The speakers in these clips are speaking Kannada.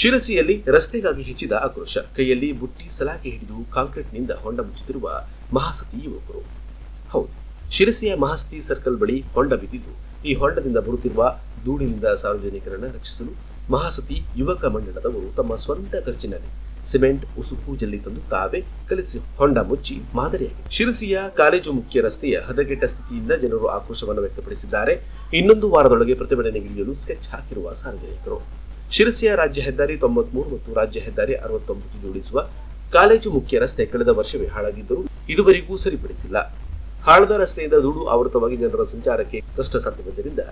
ಶಿರಸಿಯಲ್ಲಿ ರಸ್ತೆಗಾಗಿ ಹೆಚ್ಚಿದ ಆಕ್ರೋಶ. ಕೈಯಲ್ಲಿ ಬುಟ್ಟಿ, ಸಲಾಕೆ ಹಿಡಿದು ಕಾಂಕ್ರೀಟ್ನಿಂದ ಹೊಂಡ ಮುಚ್ಚುತ್ತಿರುವ ಮಹಾಸತಿ ಯುವಕರು. ಹೌದು, ಶಿರಸಿಯ ಮಹಾಸತಿ ಸರ್ಕಲ್ ಬಳಿ ಹೊಂಡ ಬಿದ್ದಿದ್ದು, ಈ ಹೊಂಡದಿಂದ ಬರುತ್ತಿರುವ ಧೂಳಿನಿಂದ ಸಾರ್ವಜನಿಕರನ್ನು ರಕ್ಷಿಸಲು ಮಹಾಸತಿ ಯುವಕ ಮಂಡಳದವರು ತಮ್ಮ ಸ್ವಂತ ಖರ್ಚಿನಲ್ಲಿ ಸಿಮೆಂಟ್, ಉಸುಕು, ಜಲ್ಲಿ ತಂದು ತಾವೇ ಕಲಿಸಿ ಹೊಂಡ ಮುಚ್ಚಿ ಮಾದರಿಯಾಗಿದೆ. ಶಿರಸಿಯ ಕಾಲೇಜು ಮುಖ್ಯ ರಸ್ತೆಯ ಹದಗೆಟ್ಟ ಸ್ಥಿತಿಯಿಂದ ಜನರು ಆಕ್ರೋಶವನ್ನು ವ್ಯಕ್ತಪಡಿಸಿದ್ದಾರೆ. ಇನ್ನೊಂದು ವಾರದೊಳಗೆ ಪ್ರತಿಭಟನೆಗಿಳಿಯಲು ಸ್ಕೆಚ್ ಹಾಕಿರುವ ಸಾರ್ವಜನಿಕರು. ಶಿರಸಿಯ ರಾಜ್ಯ ಹೆದ್ದಾರಿ ತೊಂಬತ್ಮೂರು ಮತ್ತು ರಾಜ್ಯ ಹೆದ್ದಾರಿ ಅರವತ್ತೊಂಬತ್ತು ಜೋಡಿಸುವ ಕಾಲೇಜು ಮುಖ್ಯ ರಸ್ತೆ ಕಳೆದ ವರ್ಷವೇ ಹಾಳಾಗಿದ್ದರೂ ಇದುವರೆಗೂ ಸರಿಪಡಿಸಿಲ್ಲ. ಹಾಳದ ರಸ್ತೆಯಿಂದ ಧೂಳು ಆವೃತವಾಗಿ ಜನರ ಸಂಚಾರಕ್ಕೆ ಕಷ್ಟ ಸಾಧ್ಯವಾದ್ದರಿಂದ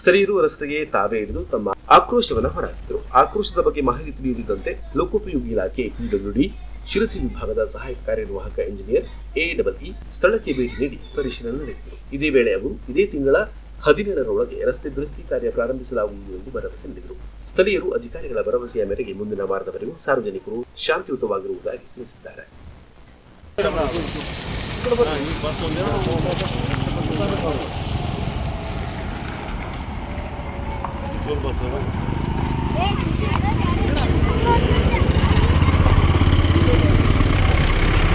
ಸ್ಥಳೀಯರು ರಸ್ತೆಗೆ ತಾವೇ ಹಿಡಿದು ತಮ್ಮ ಆಕ್ರೋಶವನ್ನು ಹೊರಹಾಕಿದರು. ಆಕ್ರೋಶದ ಬಗ್ಗೆ ಮಾಹಿತಿ ತಿಳಿಯುತ್ತಿದ್ದಂತೆ ಲೋಕೋಪಯೋಗಿ ಇಲಾಖೆ ಪಿಡಬ್ಲ್ಯೂಡಿ ಶಿರಸಿ ವಿಭಾಗದ ಸಹಾಯಕ ಕಾರ್ಯನಿರ್ವಾಹಕ ಇಂಜಿನಿಯರ್ ಎ ಡಬಲ್ ಸ್ಥಳಕ್ಕೆ ಭೇಟಿ ನೀಡಿ ಪರಿಶೀಲನೆ ನಡೆಸಿದರು. ಇದೇ ವೇಳೆ ಅವರು ಇದೇ ತಿಂಗಳ ಹದಿನೇಳರೊಳಗೆ ರಸ್ತೆ ದುರಸ್ತಿ ಕಾರ್ಯ ಪ್ರಾರಂಭಿಸಲಾಗುವುದು ಎಂದು ಭರವಸೆ ನೀಡಿದರು. ಸ್ಥಳೀಯರು ಅಧಿಕಾರಿಗಳ ಭರವಸೆಯ ಮೇರೆಗೆ ಮುಂದಿನ ವಾರದವರೆಗೂ ಸಾರ್ವಜನಿಕರು ಶಾಂತಿಯುತವಾಗಿರುವುದಾಗಿ ತಿಳಿಸಿದ್ದಾರೆ.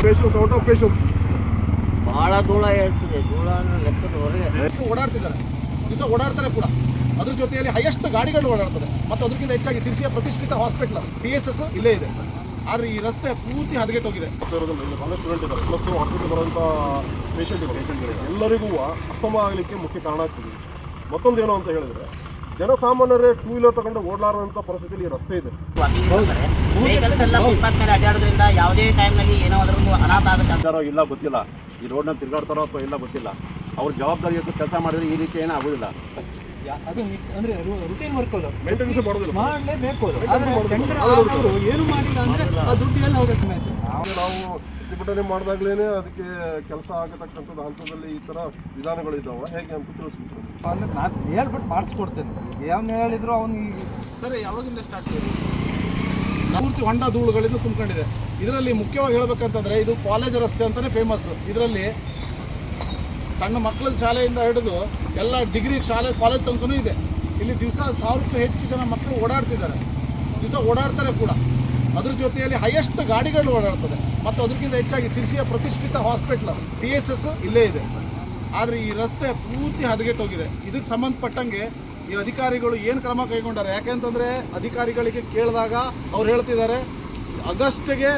Patience, ಔಟ್ ಆಫ್ ಪೇಷನ್ಸ್ ಬಹಳ ಧೂಳ ಹೇಳ್ತಿದೆ ಧೂಳ ಅನ್ನೋ ಲೆಕ್ಕದ ಹೊರಗೆ ಓಡಾಡ್ತಿದ್ದಾರೆ. ದಿವಸ ಓಡಾಡ್ತಾರೆ ಕೂಡ. ಅದ್ರ ಜೊತೆಯಲ್ಲಿ ಹೈಯೆಸ್ಟ್ ಗಾಡಿಗಳು ಓಡಾಡ್ತದೆ. ಮತ್ತು ಅದಕ್ಕಿಂತ ಹೆಚ್ಚಾಗಿ ಸಿರ್ಸಿಯ ಪ್ರತಿಷ್ಠಿತ ಹಾಸ್ಪಿಟಲ್ ಪಿ ಎಸ್ ಎಸ್ ಇಲ್ಲೇ ಇದೆ. ಆದರೆ ಈ ರಸ್ತೆ ಪೂರ್ತಿ ಹದಗೆಟ್ಟೋಗಿದೆ. ಭಾಳ ಸ್ಟೂಡೆಂಟ್ ಇದ್ದಾರೆ. ಪ್ಲಸ್ ಹಾಸ್ಪಿಟಲ್ ಬರುವಂಥ ಪೇಷಂಟ್ ಇದ್ದಾರೆ. ಎಲ್ಲರಿಗೂ ಅಸ್ತಮ ಆಗಲಿಕ್ಕೆ ಮುಖ್ಯ ಕಾರಣ ಆಗ್ತಿದೆ. ಮತ್ತೊಂದು ಏನು ಅಂತ ಹೇಳಿದ್ರೆ ಜನಸಾಮಾನ್ಯರೇ ಟೂ ವೀಲರ್ ತಗೊಂಡು ಓಡಲಾರದಂಥ ಪರಿಸ್ಥಿತಿಯಲ್ಲಿ ಈ ರಸ್ತೆ ಇದೆ. ಯಾವುದೇ ಟೈಮ್ನಲ್ಲಿ ಏನೋ ಅದರೊಂದು ಇದ್ದಾರೋ ಇಲ್ಲ ಗೊತ್ತಿಲ್ಲ. ಈ ರೋಡ್ನ ತಿರುಗಾಡ್ತಾರೋ ಅಥವಾ ಇಲ್ಲ ಗೊತ್ತಿಲ್ಲ. ಅವ್ರ ಜವಾಬ್ದಾರಿ ಕೆಲಸ ಮಾಡಿದ್ರೆ ಈ ರೀತಿ ಏನೂ ಆಗೋದಿಲ್ಲ. ಅದು ಅಂದ್ರೆ ರುಟೀನ್ ವರ್ಕ್ ಅದು. ಮೇಂಟೆನೆನ್ಸ್ ಮಾಡೋದಿಲ್ಲ. ಮಾಡಲೇಬೇಕು. ಟೆಂಡರ್ ಆದವರು ಏನು ಮಾಡಿಲ್ಲ ಅಂದ್ರೆ ಆ ದುಡ್ಡು ಎಲ್ಲ ಹೋಗುತ್ತೆ ಮೇಲೆ ಈಗ ನಾವು ಪ್ರತಿಭಟನೆ ಮಾಡಿದಾಗಲೇ ಅದಕ್ಕೆ ಕೆಲಸ ಆಗತಕ್ಕಂಥದ್ದು ಹಂತದಲ್ಲಿ ಈ ಥರ ವಿಧಾನಗಳಿದ್ದಾವೆ ಹೇಗೆ ಅಂತ ತಿಳಿಸ್ಬಿಟ್ಟು ಅಂದ್ರೆ ನಾನು ಹೇಳ್ಬಿಟ್ಟು ಮಾಡಿಸ್ಕೊಡ್ತೇನೆ. ಏನು ಹೇಳಿದ್ರು ಅವ್ನಿಗೆ. ಸರ್ ಯಾವಾಗಿಂದ ಸ್ಟಾರ್ಟ್ ಪೂರ್ತಿ ಹೊಂಡ ಧೂಳುಗಳಿಂದ ತುಂಬಿಕೊಂಡಿದೆ. ಇದರಲ್ಲಿ ಮುಖ್ಯವಾಗಿ ಹೇಳಬೇಕಂತಂದ್ರೆ ಇದು ಕಾಲೇಜ್ ರಸ್ತೆ ಅಂತಲೇ ಫೇಮಸ್ ಇದರಲ್ಲಿ ಸಣ್ಣ ಮಕ್ಕಳ ಶಾಲೆಯಿಂದ ಹಿಡಿದು ಎಲ್ಲ ಡಿಗ್ರಿ ಶಾಲೆ, ಕಾಲೇಜ್ ತನಕನೂ ಇದೆ. ಇಲ್ಲಿ ದಿವಸ ಸಾವಿರಕ್ಕೂ ಹೆಚ್ಚು ಜನ ಮಕ್ಕಳು ಓಡಾಡ್ತಿದ್ದಾರೆ. ದಿವಸ ಓಡಾಡ್ತಾರೆ ಕೂಡ. ಅದ್ರ ಜೊತೆಯಲ್ಲಿ ಹೈಯೆಸ್ಟ್ ಗಾಡಿಗಳು ಓಡಾಡ್ತದೆ. ಮತ್ತು ಅದಕ್ಕಿಂತ ಹೆಚ್ಚಾಗಿ ಸಿರ್ಸಿಯ ಪ್ರತಿಷ್ಠಿತ ಹಾಸ್ಪಿಟ್ಲ್ ಪಿ ಎಸ್ ಎಸ್ ಇಲ್ಲೇ ಇದೆ. ಆದರೆ ಈ ರಸ್ತೆ ಪೂರ್ತಿ ಹದಗೆಟ್ಟೋಗಿದೆ. ಇದಕ್ಕೆ ಸಂಬಂಧಪಟ್ಟಂಗೆ ಈ ಅಧಿಕಾರಿಗಳು ಏನು ಕ್ರಮ ಕೈಗೊಂಡಾರೆ? ಯಾಕೆಂತಂದರೆ ಅಧಿಕಾರಿಗಳಿಗೆ ಕೇಳಿದಾಗ ಅವ್ರು ಹೇಳ್ತಿದ್ದಾರೆ, ಆಗಸ್ಟ್ಗೆ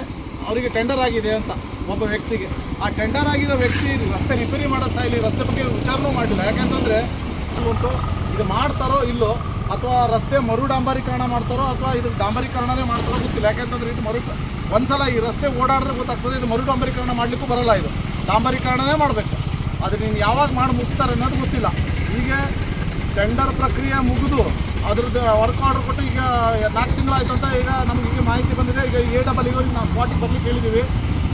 ಅವರಿಗೆ ಟೆಂಡರ್ ಆಗಿದೆ ಅಂತ ಒಬ್ಬ ವ್ಯಕ್ತಿಗೆ. ಆ ಟೆಂಡರ್ ಆಗಿರೋ ವ್ಯಕ್ತಿ ರಸ್ತೆ ರಿಪೇರಿ ಮಾಡೋದು ಇಲ್ಲಿ ರಸ್ತೆ ಬಗ್ಗೆ ವಿಚಾರನೂ ಮಾಡಿಲ್ಲ ಯಾಕೆಂತಂದರೆ ಉಂಟು, ಇದು ಮಾಡ್ತಾರೋ ಇಲ್ಲೋ, ಅಥವಾ ರಸ್ತೆ ಮರು ಡಾಂಬರೀಕರಣ ಮಾಡ್ತಾರೋ, ಅಥವಾ ಇದು ಡಾಂಬರೀಕರಣನೇ ಮಾಡ್ತಾರೋ ಗೊತ್ತಿಲ್ಲ. ಯಾಕೆಂತಂದ್ರೆ ಇದು ಮರು, ಒಂದ್ಸಲ ಈ ರಸ್ತೆ ಓಡಾಡಿದ್ರೆ ಗೊತ್ತಾಗ್ತದೆ, ಇದು ಮರು ಡಾಂಬರೀಕರಣ ಮಾಡಲಿಕ್ಕೂ ಬರಲ್ಲ ಇದು. ಡಾಂಬರೀಕರಣನೇ ಮಾಡಬೇಕು. ಆದರೆ ನೀನು ಯಾವಾಗ ಮಾಡಿ ಮುಗಿಸ್ತಾರೆ ಅನ್ನೋದು ಗೊತ್ತಿಲ್ಲ. ಹೀಗೆ ಟೆಂಡರ್ ಪ್ರಕ್ರಿಯೆ ಮುಗಿದು ಅದ್ರದ್ದು ವರ್ಕ್ ಆರ್ಡರ್ ಕೊಟ್ಟು ಈಗ ನಾಲ್ಕು ತಿಂಗಳಾಯಿತು ಅಂತ ಈಗ ನಮಗೆ ಈಗ ಮಾಹಿತಿ ಬಂದಿದೆ. ಈಗ ಎ ಡಬಲ್ ಈಗ ನಾವು ಸ್ಪಾಟಿಗೆ ಬರಲಿಕ್ಕೆ ಹೇಳಿದ್ದೀವಿ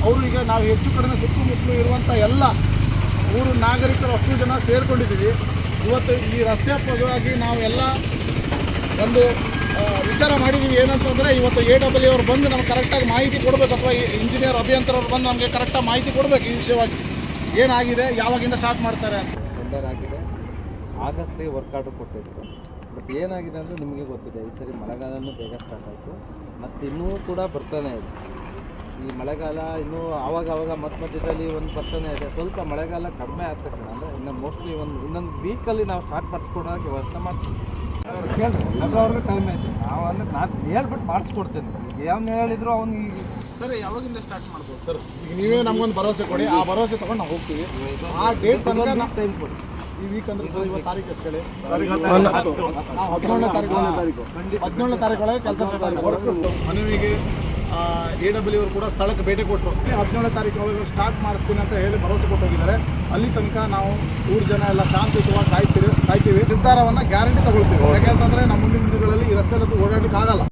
ಅವರು ಈಗ ನಾವು ಹೆಚ್ಚು ಕಡಿಮೆ ಸುತ್ತಮುತ್ತಲು ಇರುವಂಥ ಎಲ್ಲ ಊರು ನಾಗರಿಕರು ಅಷ್ಟು ಜನ ಸೇರಿಕೊಂಡಿದ್ದೀವಿ. ಇವತ್ತು ಈ ರಸ್ತೆ ಪರವಾಗಿ ನಾವೆಲ್ಲ ಒಂದು ವಿಚಾರ ಮಾಡಿದ್ದೀವಿ ಏನಂತಂದರೆ ಇವತ್ತು ಎ ಡಬಲ್ ಅವ್ರು ಬಂದು ನಮ್ಗೆ ಕರೆಕ್ಟಾಗಿ ಮಾಹಿತಿ ಕೊಡಬೇಕು ಅಥವಾ ಇಂಜಿನಿಯರ್ ಅಭಿಯಂತರವ್ರು ಬಂದು ನಮಗೆ ಕರೆಕ್ಟಾಗಿ ಮಾಹಿತಿ ಕೊಡಬೇಕು ಈ ವಿಷಯವಾಗಿ. ಏನಾಗಿದೆ? ಯಾವಾಗಿಂದ ಸ್ಟಾರ್ಟ್ ಮಾಡ್ತಾರೆ ಅಂತ. ಆಗಸ್ಟ್ಗೆ ವರ್ಕ್ ಆರ್ಡರ್ ಕೊಟ್ಟಿದ್ರು. ಬಟ್ ಏನಾಗಿದೆ ಅಂದರೆ ನಿಮಗೆ ಗೊತ್ತಿದೆ ಈ ಸರಿ ಮಳೆಗಾಲನೂ ಬೇಗ ಸ್ಟಾರ್ಟ್ ಆಯಿತು. ಮತ್ತು ಇನ್ನೂ ಕೂಡ ಬರ್ತಾನೆ ಇದೆ. ಈ ಮಳೆಗಾಲ ಇನ್ನೂ ಆವಾಗ ಆವಾಗ ಮಧ್ಯ ಮಧ್ಯದಲ್ಲಿ ಒಂದು ಬರ್ತಾನೆ ಇದೆ. ಸ್ವಲ್ಪ ಮಳೆಗಾಲ ಕಡಿಮೆ ಆದ ತಕ್ಷಣ ಅಂದರೆ ಇನ್ನು ಮೋಸ್ಟ್ಲಿ ಒಂದು ಇನ್ನೊಂದು ವೀಕಲ್ಲಿ ನಾವು ಸ್ಟಾರ್ಟ್ ಮಾಡಿಸ್ಕೊಡೋಕೆ ವ್ಯವಸ್ಥೆ ಮಾಡ್ತೀವಿ. ಕೇಳಿದ್ರೆ ಅದು ಅವ್ರಿಗೆ ಟೈಮ್ ಐತೆ ನಾವು ಅಂದ್ರೆ ನಾನು ಹೇಳ್ಬಿಟ್ಟು ಮಾಡಿಸ್ಕೊಡ್ತೇನೆ. ಯಾವ ಹೇಳಿದ್ರು ಅವ್ನಿಗೆ ಸರ್ ಯಾವಾಗಿಂದ ಸ್ಟಾರ್ಟ್ ಮಾಡ್ಬೋದು? ಸರ್ ಈಗ ನೀವೇ ನಮ್ಗೊಂದು ಭರವಸೆ ಕೊಡಿ. ಆ ಭರವಸೆ ತಗೊಂಡು ನಾವು ಹೋಗ್ತೀವಿ. ಆ ಡೇಟ್ ತನಕ ನಾ- ಟೈಮ್ ಕೊಡಿ. ಈ ವೀಕ್ ಅಂದ್ರೆ ಇವತ್ತು ತಾರೀಕು ಎಷ್ಟು ಹೇಳಿ. ನಾವು ಹದಿನೇಳನೇ ತಾರೀಕು ಹದಿನೇಳನೇ ತಾರೀಕೊಳಗೆ ಕೆಲಸ ಮನವಿಗೆ ಎ ಡಬ್ಲ್ಯೂ ಅವರು ಕೂಡ ಸ್ಥಳಕ್ಕೆ ಭೇಟಿ ಕೊಟ್ಟರು ಹದಿನೇಳನೇ ತಾರೀಕು ಒಳಗೆ ಸ್ಟಾರ್ಟ್ ಮಾಡಿಸ್ತೀನಿ ಅಂತ ಹೇಳಿ ಭರವಸೆ ಕೊಟ್ಟು ಹೋಗಿದ್ದಾರೆ ಅಲ್ಲಿ ತನಕ ನಾವು ಊರು ಜನ ಎಲ್ಲ ಶಾಂತಿಯುತವಾಗಿ ಕಾಯ್ತೀವಿ ಕಾಯ್ತೀವಿ. ನಿರ್ಧಾರವನ್ನು ಗ್ಯಾರಂಟಿ ತಗೊಳ್ತೀವಿ. ಯಾಕೆಂತಂದ್ರೆ ನಮ್ಮ ಮುಂದಿನ ದಿನಗಳಲ್ಲಿ ಈ ರಸ್ತೆ ಓಡಾಡಲಿಕ್ಕೆ ಆಗಲ್ಲ